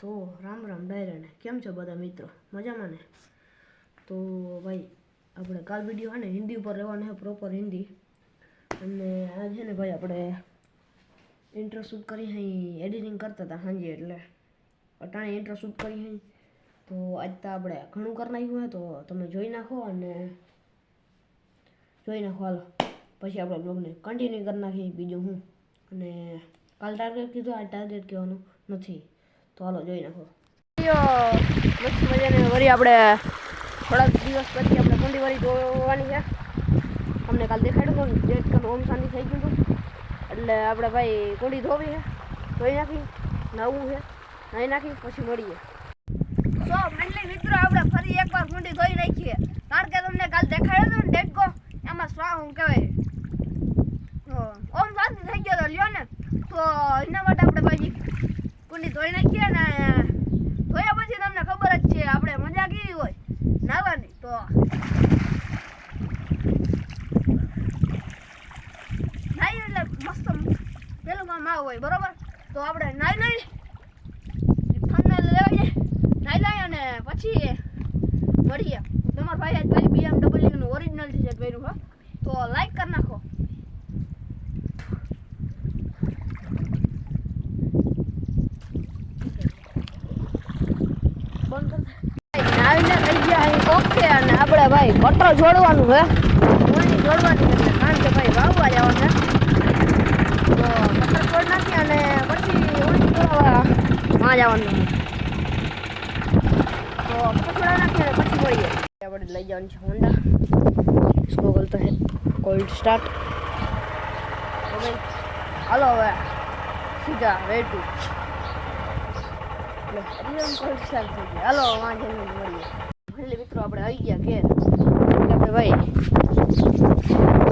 તો રામ રામ ડાયરાને કેમ છો બધા મિત્રો? મજામાં ને? તો ભાઈ, આપણે કાલ વીડિયો હે ને, હિન્દી ઉપર રહેવાનું છે પ્રોપર હિન્દી. અને આ છે ને ભાઈ, આપણે ઇન્ટ્રો શૂટ કરી અહીં એડિટિંગ કરતા હતા સાંજે, એટલે અટાણે ઇન્ટ્રો શૂટ કરી અહીં તો આજ તો આપણે ઘણું કરી નાખ્યું હોય તો તમે જોઈ નાખો અને જોઈ નાખો, હાલો. પછી આપણે બ્લોગને કન્ટિન્યુ કરી નાખીએ, બીજું હું અને કાલ ટાર્ગેટ કીધું, આ ટાર્ગેટ કહેવાનું નથી. તો હાલો જોઈ નાખો. મસ્ત મજાને વળી આપણે થોડાક દિવસ પછી આપણે કુંડી વળી જોવાની છે. અમને કાલ દેખાડ્યું હતું ડેટ કાલ ઓમ શાંતિ થઈ ગયું હતું. એટલે આપણે ભાઈ કુંડી ધોવી છે ધોઈ નાખી નવું છે નાહી નાખી પછી મળીએ. સો મંડળી મિત્રો આપણે ફરી એકવાર કુંડી ધોઈ નાખીએ. કારણ કે તમને કાલ દેખાડ્યો હતો ને ડેટકો એમાં સ્વા હું કહેવાય અ, ઓમ શાંતિ થઈ ગયો તો લ્યો ને તો એના માટે આપણે ભાઈ કુંડી ધોઈ નાખીએ ને ધોયા પછી તમને ખબર જ છે આપણે મજા કેવી હોય નાવાની તો નાઈ એટલે મસ્ત કામ આવું હોય, બરોબર? તો આપણે નાઈ લઈ થંબનેલ લેવાઈએ નાઈ લઈ અને પછી મળીએ તમારા ભાઈ ભાઈ BMW નું ઓરિજિનલ ટી-શર્ટ પહેર્યું, હો. તો લાઈક કરી નાખો. ઓકે અને આપણે ભાઈ કટર જોડવાનું હે જોડવાની કારણ કે ભાઈ વાવવા જવાનું છે તો કટર જોડ નાખી અને પછી ઓણી જોડવા આમાં જવાનું આવવાનું તો થોડા નાખીને પછી મળીએ. આપણે લઈ જવાનું છે હોન્ડા ઇસકો બોલતો હે. કોલ્ડ સ્ટાર્ટ હાલો હવે. સીધા વે ટુ કોલ્ડ સ્ટાર્ટ થઈ ગયા હાલો, વાંધો મિત્રો, આપણે આવી ગયા કે ભાઈ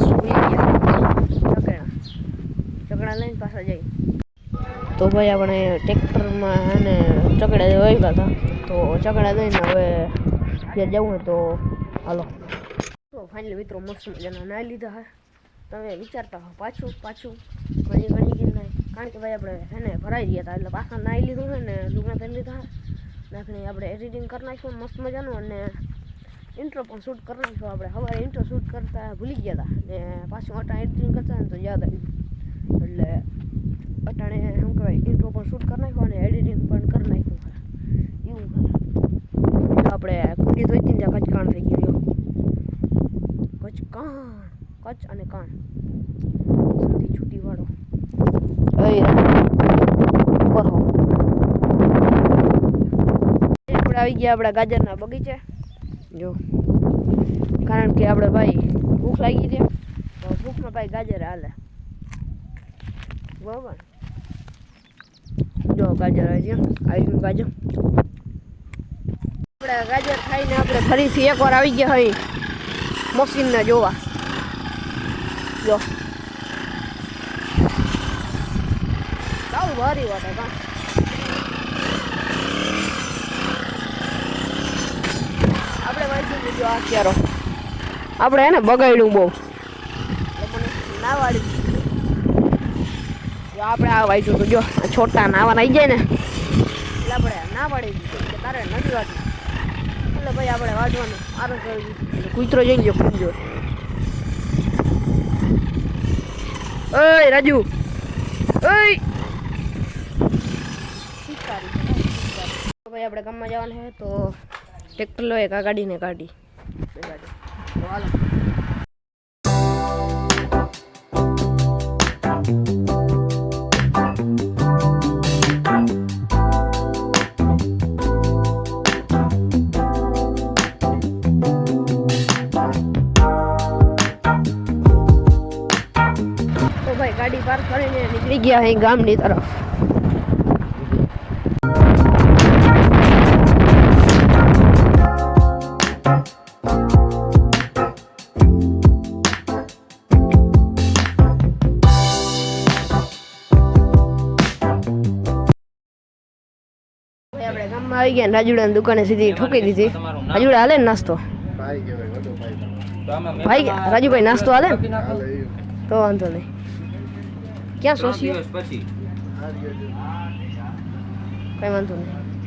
સુઈ લઈને પાછા જઈએ. તો ભાઈ આપણે ટ્રેક્ટરમાં અને ચકડા આવ્યા હતા. તો ચકડા દઈને હવે ત્યાં જવું હોય તો હાલો. તો ફાઇનલી મિત્રો મસ્ત મજાના ના લીધા હા. તમે વિચારતા હો પાછું પાછું. ઘણી ઘણી નાઈ કારણ કે ભાઈ આપણે એને ભરાઈ ગયા હતા, એટલે પાછા નાઈ લીધું છે ને લુગણા પહેરી લીધા નાખીને આપણે એડિટિંગ કરી નાખ્યું મસ્ત મજાનું અને ઇન્ટ્રો પણ શૂટ કરી નાખ્યું. આપણે હવે ઇન્ટ્રો શૂટ કરતા ભૂલી ગયા હતા. ને પાછું મોટા એડિટિંગ કરતા ને તો યાદ આવ્યું એટલે અટાણે શું કહેવાય ઇન્ટ્રો પણ શૂટ કરી નાખ્યો અને એડિટિંગ પણ કરી નાખ્યું એવું કરે આપણે કુંડી ધોઈ ત્યાં કચકાણ થઈ ગયું કચકાણ કચ્છ અને કાણ. સુધી છૂટી વાળો. આપણે આવી ગયા આપણા ગાજરના બગીચે. જો. કારણ કે આપણે ભાઈ ભૂખ લાગી છે. તો ભૂખમાં ભાઈ ગાજર હાલે. બરોબર? જો ગાજર આવી આવી ગાજર. આપણે ગાજર ખાઈને આપણે ફરીથી એકવાર આવી ગયા હોય મશીનને જોવા. જો. સાવ ભારી વાટે કા આપણે વાંચી લીધું આ આપણે એને બગાડ્યું બહુ. લોકોને ના વાળી જો આપણે આ વાંચ્યું તો જો છોટા નાવા આવી જાય ને. એટલે આપણે ના પાડી તારે નથી વાંચવું એટલે ભાઈ આપણે વાંચવાનું આરો કરી કૂતરો જઈ ગયો કૂતરો ઓય, રાજુ. ઓય. ભાઈ આપણે ગામમાં જવાનું છે, તો ટ્રેક્ટર લો એક આ ગાડીને કાઢી. ગાડી. તો હાલો. નીકળી ગયા અહીં ગામની તરફ. ગામમાં આવી ગયા રાજુડાની દુકાને સીધી ઠોકી દીધી. રાજુડા હાલે નાસ્તો? ભાઈ રાજુભાઈ નાસ્તો હાલે. તો વાંધો નહીં. ક્યાં સોશિયો પછી. કઈ વાંધો નહીં